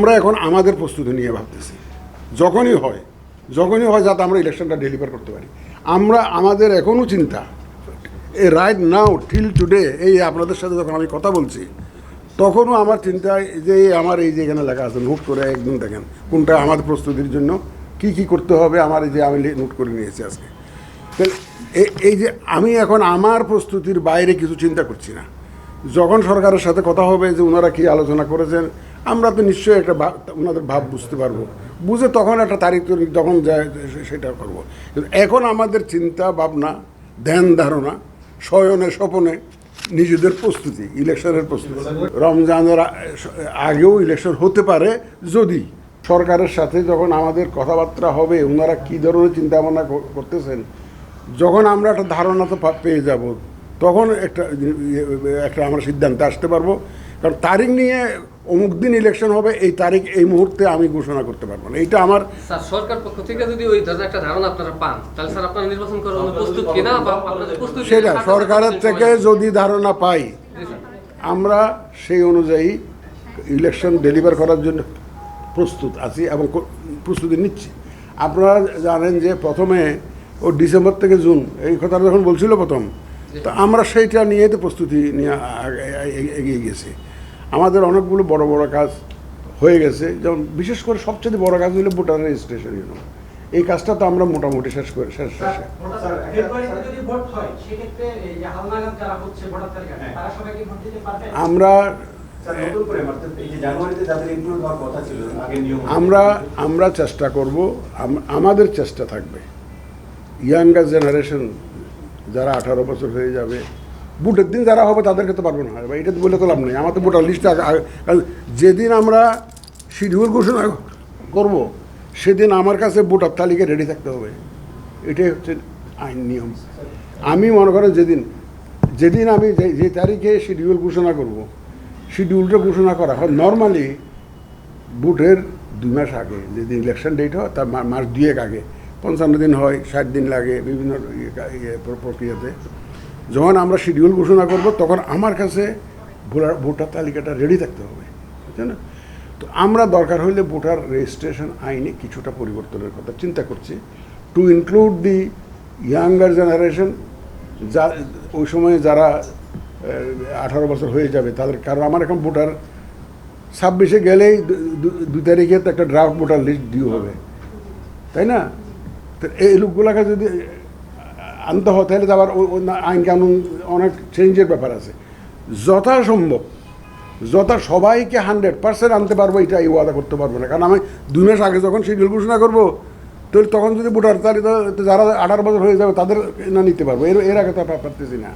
আমরা এখন আমাদের প্রস্তুতি নিয়ে ভাবতেছি। যখনই হয় যখনই হয় যাতে আমরা ইলেকশনটা ডেলিভার করতে পারি। আমরা, আমাদের এখনও চিন্তা এ রাইট নাও টিল টুডে এই আপনাদের সাথে যখন আমি কথা বলছি, তখনও আমার চিন্তা যে এই আমার এই যে এখানে লেখা আছে নোট করে একদিন দেখেন, কোনটা আমাদের প্রস্তুতির জন্য, কি কি করতে হবে, আমার এই যে আমি নোট করে নিয়েছি আজকে। এই যে আমি এখন আমার প্রস্তুতির বাইরে কিছু চিন্তা করছি না। যখন সরকারের সাথে কথা হবে যে ওনারা কি আলোচনা করেছেন আমরা তো নিশ্চয়ই একটা ওনাদের ভাব বুঝতে পারব। বুঝে তখন একটা তারিখ তারিখ যখন যায় সেটা করব। কিন্তু এখন আমাদের চিন্তা, ভাবনা, ধ্যান, ধারণা, শয়নে, স্বপনে নিজেদের প্রস্তুতি, ইলেকশনের প্রস্তুতি। রমজানের আগেও ইলেকশন হতে পারে যদি সরকারের সাথে যখন আমাদের কথাবার্তা হবে, ওনারা কী ধরনের চিন্তা ভাবনা করতেছেন, যখন আমরা একটা ধারণা তো পেয়ে যাব, তখন একটা ইয়ে- একটা আমরা সিদ্ধান্তে আসতে পারব। কারণ তারিখ নিয়ে অমুক দিন ইলেকশন হবে এই তারিখ এই মুহূর্তে আমি ঘোষণা করতে পারব না। এইটা আমার স্যার সরকার পক্ষ থেকে যদি ওই ধরনের একটা ধারণা আপনারা পান তাহলে স্যার আপনারা নির্বাচন করার জন্য প্রস্তুত কিনা বা আপনাদের প্রস্তুতি সেটা সরকারের থেকে যদি ধারণা পাই আমরা সেই অনুযায়ী ইলেকশন ডেলিভার করার জন্য প্রস্তুত আছি এবং প্রস্তুতি নিচ্ছি। আপনারা জানেন যে প্রথমে ও ডিসেম্বর থেকে জুন এই কথাটা যখন বলছিল প্রথম তো আমরা সেইটা নিয়ে তো প্রস্তুতি নিয়ে এগিয়ে গেছি। আমাদের অনেকগুলো বড় বড় কাজ হয়ে গেছে। যেমন বিশেষ করে সবচেয়ে বড় কাজ হলো ভোটার রেজিস্ট্রেশন ইউনো এই কাজটা তো আমরা মোটামুটি শেষ করে শেষ শেষে। ফেব্রুয়ারিতে যদি ভোট হয় সেক্ষেত্রে এই যে হালনাগাদ যারা হচ্ছে ভোটার তালিকা তারা সবাই কি ভোট দিতে পারবে? আমরা। আমরা আমরা চেষ্টা করব আমাদের চেষ্টা থাকবে। ইয়াঙ্গার জেনারেশন যারা আঠারো বছর হয়ে যাবে বুটের দিন যারা হবে তাদেরকে তো পারব না। এবার এটা তো বলে তো লাভ নেই। আমার তো ভোটার লিস্ট যেদিন আমরা শিডিউল ঘোষণা করব, সেদিন আমার কাছে ভোটার তালিকা রেডি থাকতে হবে। এটাই হচ্ছে আইন নিয়ম। আমি মনে করেন যেদিন যেদিন আমি যে তারিখে শিডিউল ঘোষণা করব, শিডিউলটা ঘোষণা করা হয় নর্মালি বুটের দুই মাস আগে। যেদিন ইলেকশন ডেট হয়, তার মাস দুয়েক আগে। পঞ্চান্ন দিন হয়, ষাট দিন লাগে বিভিন্ন ইয়ে ইয়ে প্র- প্রক্রিয়াতে। যখন আমরা শিডিউল ঘোষণা করব, তখন আমার কাছে ভোটার ভোটার তালিকাটা রেডি থাকতে হবে বুঝছেন না? তো আমরা দরকার হলে ভোটার রেজিস্ট্রেশন আইনে কিছুটা পরিবর্তনের কথা চিন্তা করছি। To include the younger generation যা, ওই সময়ে যারা আঠারো বছর হয়ে যাবে, তাদের, কারণ আমার এখন ভোটার ছাব্বিশে গেলেই দু তারিখে তো একটা ড্রাফট ভোটার লিস্ট ডিউ হবে, তাই না? তো এই লোকগুলাকে যদি আনতে হয় তাহলে আবার আইন কানুন অনেক চেঞ্জের ব্যাপার আছে। যথাসম্ভব, যথা সবাইকে হান্ড্রেড পার্সেন্ট আনতে পারব এটা এই ওয়াদা করতে পারব না। কারণ আমি দুই মাস আগে যখন শিডিউল ঘোষণা করব, তাহলে তখন যদি ভোটার তালিকা যারা আঠারো বছর হয়ে যাবে, তাদের না নিতে পারব। এর এর আগে তো পারতেছি না।